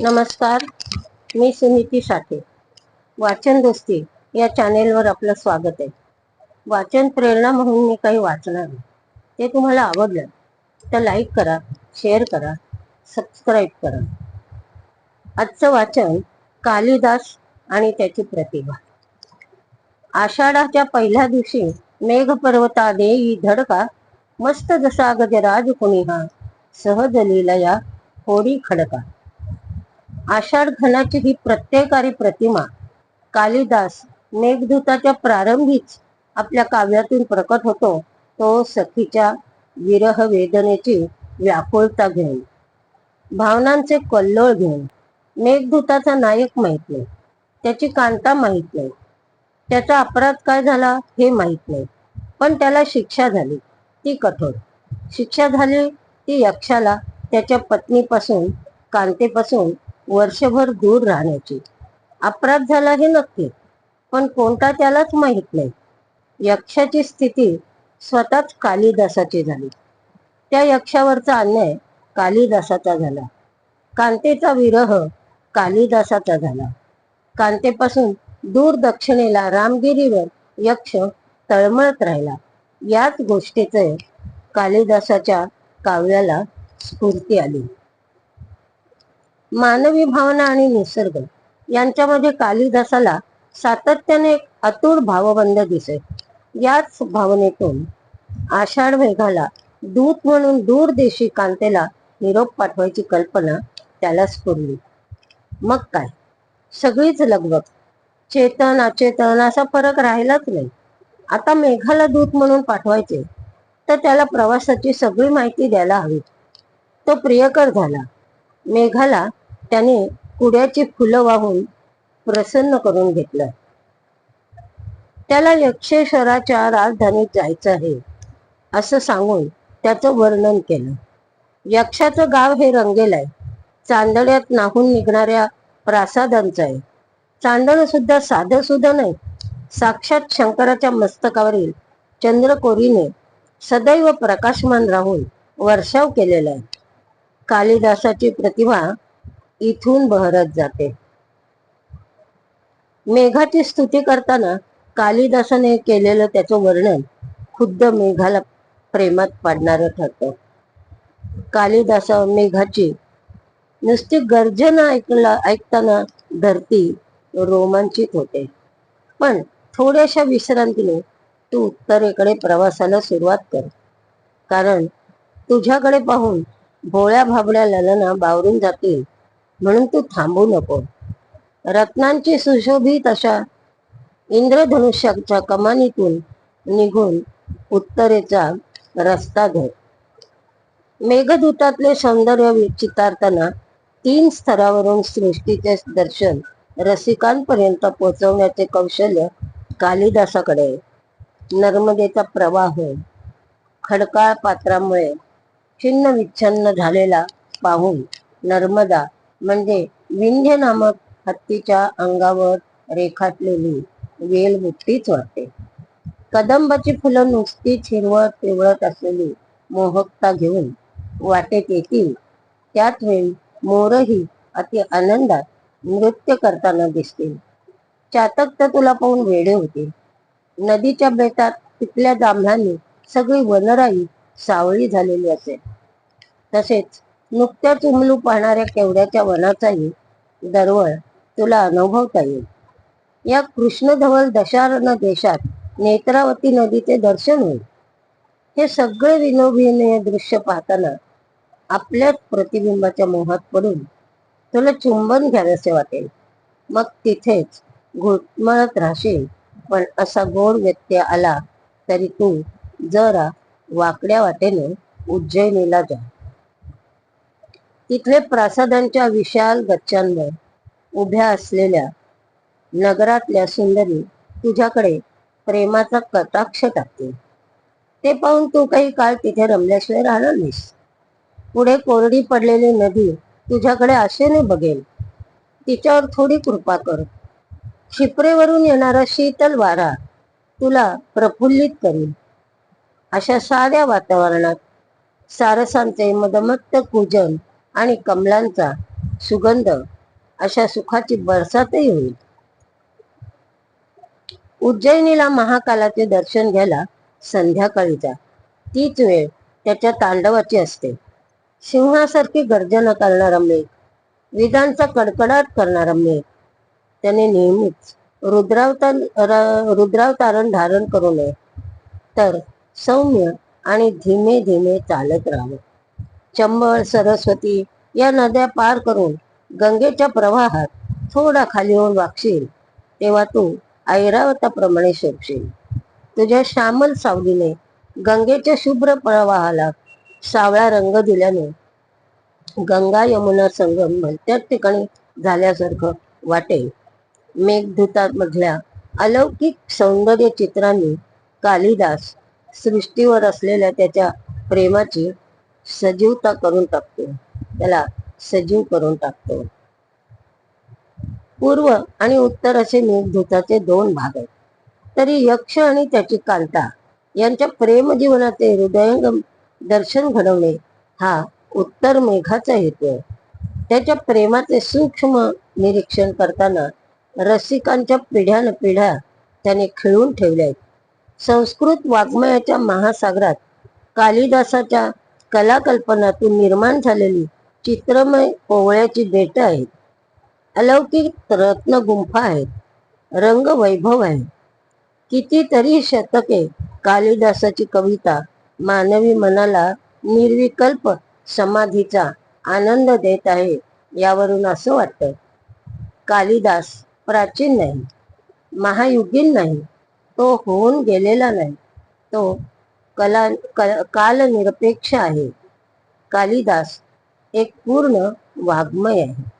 नमस्कार मी सुनीती साठे वाचन दोस्ती या चॅनेलवर आपलं स्वागत आहे. वाचन प्रेरणा म्हणून मी काही वाचणार ते तुम्हाला आवडलं तर लाईक करा शेअर करा सबस्क्राईब करा. आजचं वाचन कालिदास आणि त्याची प्रतिभा. आषाढाच्या पहिल्या दिवशी मेघ पर्वता देई धडका मस्त जसा गजराज कुणी हा सहज लिलया होडी खडका. आषाढ घनाची ही प्रत्ययकारी प्रतिमा कालिदास मेघदूताच्या प्रारंभीच आपल्या काव्यातून प्रकट होतो तो सखीच्या विरह वेदनेची व्याकुळता घेऊन भावनांचे कल्लोळ घेऊन मेघदूताचा नायक माहीत नाही त्याची कांता माहीत नाही त्याचा अपराध काय झाला हे माहीत नाही पण त्याला शिक्षा झाली ती कठोर. शिक्षा झाली ती यक्षाला त्याच्या पत्नीपासून कांतेपासून वर्षभर दूर राहण्याची. अपराध झाला हे नक्की पण कोणता त्यालाच माहीत नाही. यक्षाची स्थिती स्वतःच कालिदासाची झाली. त्या यक्षावरचा अन्याय कालिदासाचा झाला. कांतेचा विरह कालिदासाचा झाला. कांतेपासून दूर दक्षिणेला रामगिरीवर यक्ष तळमळत राहिला. याच गोष्टीचे कालिदासाच्या काव्याला स्फूर्ती आली. मानवी भावना आणि निसर्ग यांच्यामध्ये कालिदासाला सातत्याने एक अतुट भावबंध दिसे याच भावनेतून आषाढ मेघाला दूत म्हणून दूर देशी कांतेला निरोप पाठवायची कल्पना त्याला स्फुरली मग काय? सगळीच लगबग. चेतन अचेतन असा फरक राहिलाच नाही. आता मेघाला दूत म्हणून पाठवायचे तर त्याला प्रवासाची सगळी माहिती द्यायला हवी. तो प्रियकर झाला. मेघाला त्याने कुड्याची फुलं वाहून प्रसन्न करून घेतलं. त्याला यक्षेश्वराच्या राजधानीत जायचं आहे असं सांगून त्याचं वर्णन केलं. यक्षाचं गाव हे रंगेल आहे. चांदण्यात नाहून निघणाऱ्या प्रासादांचं आहे. चांदण सुद्धा साधं सुद्धा नाही. साक्षात शंकराच्या मस्तकावरील चंद्रकोरीने सदैव प्रकाशमान राहून वर्षाव केलेला आहे. कालिदासाची प्रतिभा इथून बहरत जाते. मेघाची स्तुती करताना कालिदासाने केलेलं त्याचं वर्णन खुद्द मेघाला प्रेमात पाडणारं ठरतं. कालिदास मेघाची नुसती गर्जना ऐकला ऐकताना धरती रोमांचित होते. पण थोड्याशा विश्रांतीने तू उत्तरेकडे प्रवासाला सुरुवात कर. कारण तुझ्याकडे पाहून भोळ्या भाबड्या ललना बावरून जातील. म्हणून तू थांबू नको. रत्नांची सुशोभित अशा इंद्रधनुष्याच्या कमानीतून निघून उत्तरेचा रस्ता धर मेघदूतातले सौंदर्य चितारताना तीन स्तरावरून सृष्टीचे दर्शन रसिकांपर्यंत पोहोचवण्याचे कौशल्य कालिदासाकडे. नर्मदेचा प्रवाह खडकाळ पात्रामुळे छिन्न विच्छन्न झालेला पाहून नर्मदा म्हणजे विंध्य नामक हत्तीच्या अंगावर रेखाटलेली वेल वेलबुट्टीच वाटते. कदंबाची फुलं नुसतीच हिरवत पिवळत असलेली मोहकता घेऊन वाटेत येतील. त्यात वेळी मोरही अति आनंदात नृत्य करताना दिसतील. चातक तर तुला पाहून वेडे होतील. नदीच्या बेटात तिथल्या जांभळांनी सगळी वनराई सावळी झालेली असेल. तसेच नुकत्याच उमलू पाहणाऱ्या केवड्याच्या वनाचाही दरवळ तुला अनुभवता येईल. या कृष्णधवल दशारण देशात नेत्रावती नदीचे दर्शन होईल. हे सगळे विनोभिनय दृश्य पाहताना आपल्याच प्रतिबिंबाच्या मोहात पडून तुला चुंबन घ्यावेसे वाटेल. मग तिथेच घुटमळत राहशील पण असा गोड व्यत्यय आला तरी तू जरा वाकड्या वाटेने उज्जैनीला जा. तिथले प्रासादांच्या विशाल गच्च्यांवर उभ्या असलेल्या नगरातल्या सुंदरी तुझ्याकडे प्रेमाचा कटाक्ष टाकते. ते पाहून तू काही काळ तिथे रमल्याशिवाय राहणार नाहीस. पुढे कोरडी पडलेली नदी तुझ्याकडे आशेने बघेल. तिच्यावर थोडी कृपा कर. शिपरेवरून येणारा शीतल वारा तुला प्रफुल्लित करील. अशा साध्या वातावरणात सारसांचे मदमत्त पूजन आणि कमलांचा सुगंध अशा सुखाची बरसातही होईल. उज्जैनीला महाकालाचे दर्शन घ्यायला संध्याकाळीचा. तीच वेळ त्याच्या तांडवाची असते. सिंहासारखी गर्जना करणारा मेघ विधांचा कडकडाट करणारा मेघ त्याने नेहमीच रुद्रावतार रुद्रावतारण धारण करू नये. तर सौम्य आणि धीमे धीमे चालत राहावे. चंबळ सरस्वती या नद्या पार करून गंगेच्या प्रवाहात थोडा खाली होऊन वागशील तेव्हा तू ऐरावताप्रमाणे शोभशील. तुझ्या श्यामल सावलीने गंगेच्या शुभ्र प्रवाहाला सावळा रंग दिल्याने गंगा यमुना संगम भलत्याच ठिकाणी झाल्यासारखं वाटेल. मेघदूतामधल्या अलौकिक सौंदर्य चित्रांनी कालिदास सृष्टीवर असलेल्या त्याच्या प्रेमाची सजीवता करून टाकतो. त्याला सजीव करून टाकतो. पूर्व आणि उत्तर असे मेघदूताचे दोन भाग आहेत. तरी यक्ष आणि त्याची कांता यांच्या प्रेम जीवनाचे हृदयंगम दर्शन घडवणे हा उत्तर मेघाचा हेतू आहे. त्याच्या प्रेमाचे सूक्ष्म निरीक्षण करताना रसिकांच्या पिढ्यान पिढ्या त्याने खिळून ठेवल्या आहेत. संस्कृत वाङ्मयाच्या महासागरात कालिदासाच्या कलाकल्पनातून निर्माण झालेली चित्रमय कोवळ्याची बेट आहेत. अलौकिक रत्न गुंफा आहेत. रंग वैभव आहे. कितीतरी शतके कालिदासाची कविता मानवी मनाला निर्विकल्प समाधीचा आनंद देत आहे यावरून असं वाटतं. कालिदास प्राचीन नाही महायुगीन नाही तो होऊन गेलेला नाही. तो कला क- कालनिरपेक्ष आहे. कालिदास एक पूर्ण वाङ्मय आहे.